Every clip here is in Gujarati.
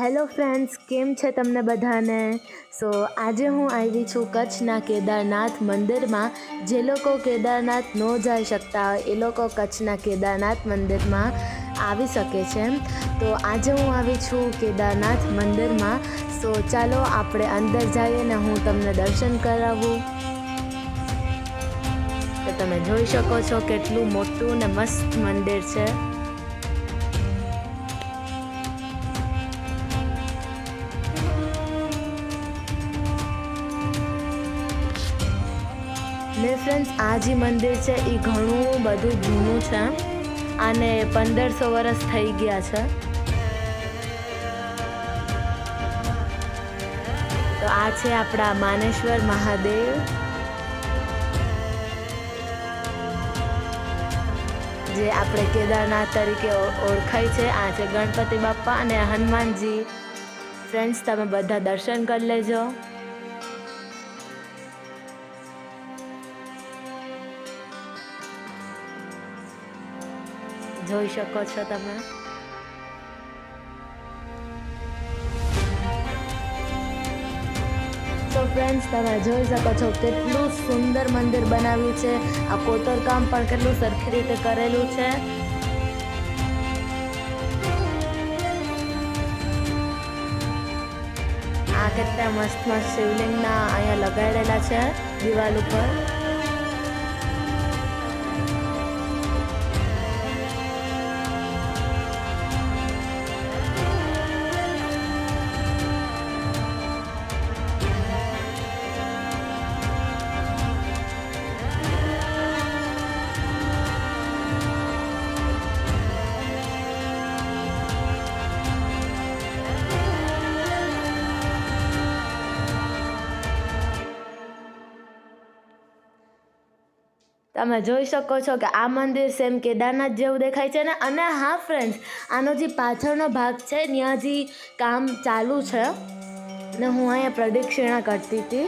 હેલો ફ્રેન્ડ્સ, કેમ છે તમને બધાને? સો, આજે હું આવી છું કચ્છના કેદારનાથ મંદિરમાં. જે લોકો કેદારનાથ ન જઈ શકતા હોય, એ લોકો કચ્છના કેદારનાથ મંદિરમાં આવી શકે છે. તો આજે હું આવી છું કેદારનાથ મંદિરમાં. સો, ચાલો આપણે અંદર જઈએ ને હું તમને દર્શન કરાવું. તો તમે જોઈ શકો છો કેટલું મોટું ને મસ્ત મંદિર છે. ને ફ્રેન્ડ્સ આ જે મંદિર છે એ ઘણું બધું જૂનું છે. અને પંદરસો વર્ષ થઈ ગયા છે. તો આ છે આપણા માનેશ્વર મહાદેવ. જે આપણે કેદારનાથ તરીકે ઓળખાય છે. આ છે ગણપતિ બાપ્પા અને હનુમાનજી. ફ્રેન્ડ્સ તમે બધા દર્શન કરી લેજો. જોઈ શકો છો તમે. તો ફ્રેન્ડ્સ તમે જોઈ શકો છો કેટલું સુંદર મંદિર બનાવ્યું છે. આ કોતરકામ પણ કેટલું સરખી રીતે કરેલું છે. આ કેટલા મસ્ત મસ્ત શિવલિંગના અહીંયા લગાડેલા છે દિવાલ ઉપર. તમે જોઈ શકો છો કે આ મંદિર સેમ કેદારનાથ જેવું દેખાય છે ને? અને હા ફ્રેન્ડ્સ આનો જે પાછળનો ભાગ છે, ત્યાં જે કામ ચાલુ છે, ને હું અહીંયા પ્રદક્ષિણા કરતી હતી.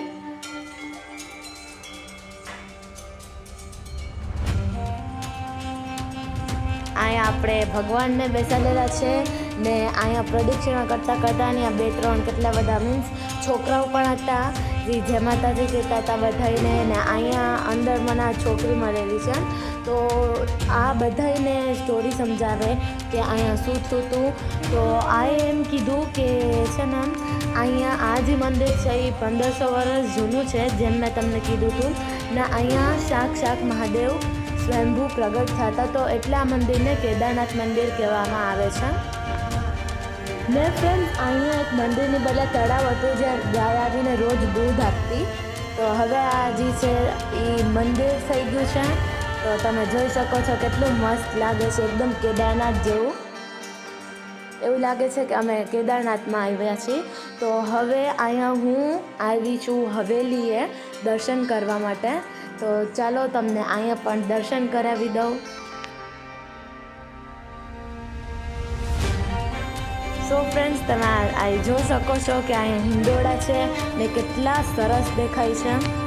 અહીંયા આપણે ભગવાનને બેસાડેલા છે ને અહીંયા પ્રદક્ષિણા કરતાં કરતાં અહીંયા બે, ત્રણ કેટલા બધા મીન્સ છોકરાઓ પણ હતા. જે માતાજી કહેતા હતા બધાને ને અહીંયા અંદર મને આ છોકરી મળેલી છે. તો આ બધાને સ્ટોરી સમજાવે કે અહીંયા શું થયું હતું તો આ એમ કીધું કે છે ને, અહીંયા આ જે મંદિર છે એ પંદરસો વર્ષ જૂનું છે જેમ મેં તમને કીધું હતું ને અહીંયા શાક શાક મહાદેવ સ્વયંભૂ પ્રગટ થતા. તો એટલે મંદિરને કેદારનાથ મંદિર કહેવામાં આવે છે. ને ફ્રેન્ડ અહીંયા એક મંદિરની બદલે તળાવ હતું જ્યાં ગાય આવીને રોજ દૂધ આપતી. તો હવે આ જે છે એ મંદિર થઈ ગયું છે. તો તમે જોઈ શકો છો કેટલું મસ્ત લાગે છે, એકદમ કેદારનાથ જેવું. એવું લાગે છે કે અમે કેદારનાથમાં આવ્યા છીએ. તો હવે અહીંયા હું આવી છું હવેલીએ દર્શન કરવા માટે. તો ચાલો તમને અહીંયા પણ દર્શન કરાવી દઉં. સો ફ્રેન્ડ્સ તમે આ જોઈ શકો છો કે અહીંયા હિંડોળા છે ને કેટલા સરસ દેખાય છે.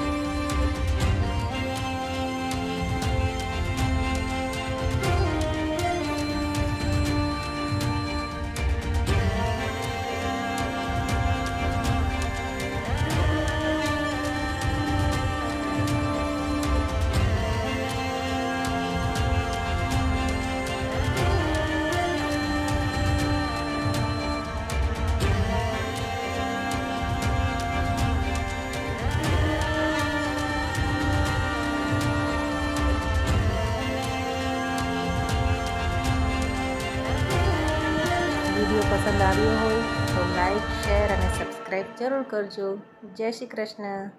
વીડિયો પસંદ આવ્યો હોય તો લાઈક શેર અને સબસ્ક્રાઈબ જરૂર કરજો. જય શ્રી કૃષ્ણ.